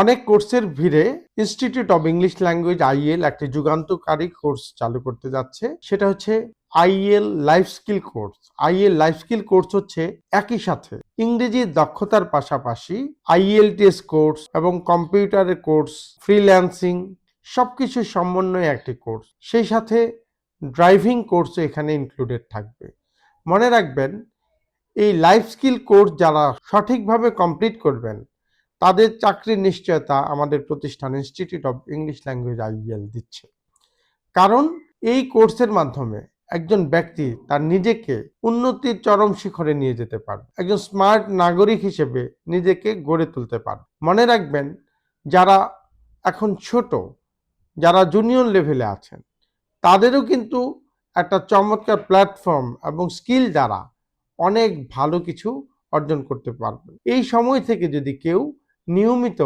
অনেক কোর্সের ভিড়ে institute of English language IL একটি যুগান্তকারী কোর্স চালু করতে যাচ্ছে। সেটা হচ্ছে IL life skill course IL life skill course হচ্ছে একই সাথে ইংরেজির দক্ষতার পাশাপাশি আইএলটিএস কোর্স এবং কম্পিউটারের কোর্স ফ্রিল্যান্সিং সবকিছু সমন্বয়ে একটি কোর্স সেই সাথে ড্রাইভিং কোর্সও এখানে ইনক্লুডেড থাকবে। মনে রাখবেন, এই লাইফ স্কিল কোর্স যারা সঠিকভাবে কমপ্লিট করবেন তাদের চাকরির নিশ্চয়তা আমাদের প্রতিষ্ঠান institute of English language IL দিচ্ছে। কারণ এই কোর্সের মাধ্যমে একজন ব্যক্তি তার নিজেকে উন্নতির চরম শিখরে নিয়ে যেতে পারবে। একজন স্মার্ট নাগরিক হিসেবে নিজেকে গড়ে তুলতে পারবে। মনে রাখবেন, যারা এখন ছোট, যারা জুনিয়র লেভেলে আছেন, তাদেরও কিন্তু একটা চমৎকার প্ল্যাটফর্ম এবং স্কিল দ্বারা অনেক ভালো কিছু অর্জন করতে পারবে এই সময় থেকে যদি কেউ নিয়মিত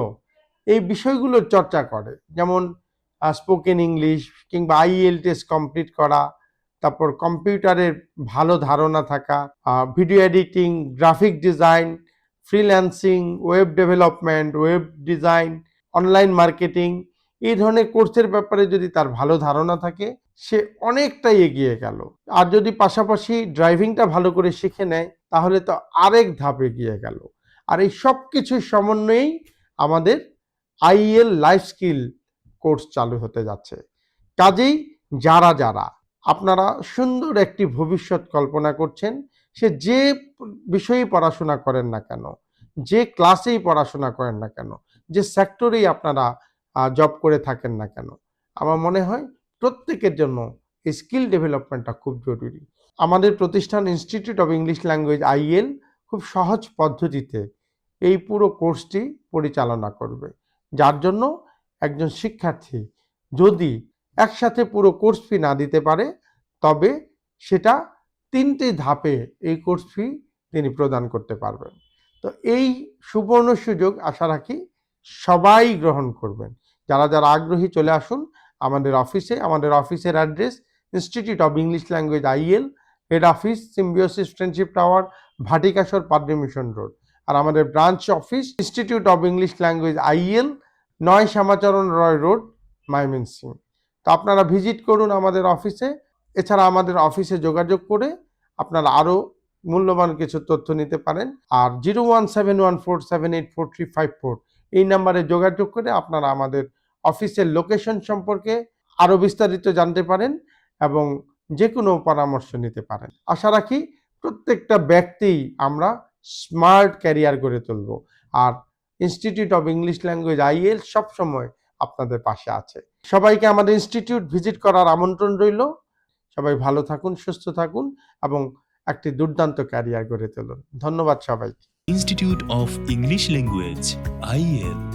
এই বিষয়গুলোর চর্চা করে। যেমন স্পোকেন ইংলিশ কিংবা আইএল টেস্ট কমপ্লিট করা, তারপর কম্পিউটারের ভালো ধারণা থাকা video editing graphic design freelancing web development web design online marketing এই ধরনের কোর্সের ব্যাপারে যদি তার ভালো ধারণা থাকে, সে অনেকটাই এগিয়ে গেল। আর যদি পাশাপাশি ড্রাইভিংটা ভালো করে শিখে নেয়, তাহলে তো আরেক ধাপ এগিয়ে গেল। আর এই সব কিছুর সমন্বয়েই আমাদের আইএল লাইফ স্কিল কোর্স চালু হতে যাচ্ছে। কাজেই যারা যারা, আপনারা সুন্দর একটি ভবিষ্যৎ কল্পনা করছেন, সে যে বিষয়েই পড়াশোনা করেন না কেন, যে ক্লাসেই পড়াশোনা করেন না কেন, যে সেক্টরেই আপনারা জব করে থাকেন না কেন, আমার মনে হয় প্রত্যেকের জন্য এই স্কিল ডেভেলপমেন্টটা খুব জরুরি। আমাদের প্রতিষ্ঠান institute of English language IL খুব সহজ পদ্ধতিতে এই পুরো কোর্সটি পরিচালনা করবে। যার জন্য একজন শিক্ষার্থী যদি একসাথে পুরো কোর্স ফি না দিতে পারে, তবে সেটা তিনটি ধাপে এই কোর্স ফি তিনি প্রদান করতে পারবেন। তো এই সুবর্ণ সুযোগ আশা রাখি সবাই গ্রহণ করবেন। যারা যারা আগ্রহী চলে আসুন, আমাদের অফিসে, আমাদের অফিসের address institute of English language IL head office, Symbiosis, friendship tower, Bhatikashar, পাদ্রি মিশন রোড। আর আমাদের branch office institute of English language IL নয় শ্যামাচরণ রয় রোড মাইমিনসিং তো আপনারা ভিজিট করুন আমাদের অফিসে এছাড়া আমাদের অফিসে যোগাযোগ করে আপনারা আরও মূল্যবান কিছু তথ্য নিতে পারেন। আর zero one seven one four seven eight four three five four, এই নাম্বারে যোগাযোগ করে আপনারা আমাদের অফিসের লোকেশন সম্পর্কে আরও বিস্তারিত জানতে পারেন এবং যে কোনো পরামর্শ নিতে পারেন। আশা রাখি প্রত্যেকটা ব্যক্তি আমরা স্মার্ট ক্যারিয়ার গড়ে তুলব। আর institute of English language IL সবসময় আপনাদের পাশে আছে। সবাইকে আমাদের ইনস্টিটিউট ভিজিট করার আমন্ত্রণ রইল। সবাই ভালো থাকুন, সুস্থ থাকুন এবং একটি দুর্দান্ত ক্যারিয়ার গড়ে তুলুন। ধন্যবাদ সবাইকে। Institute of English language IL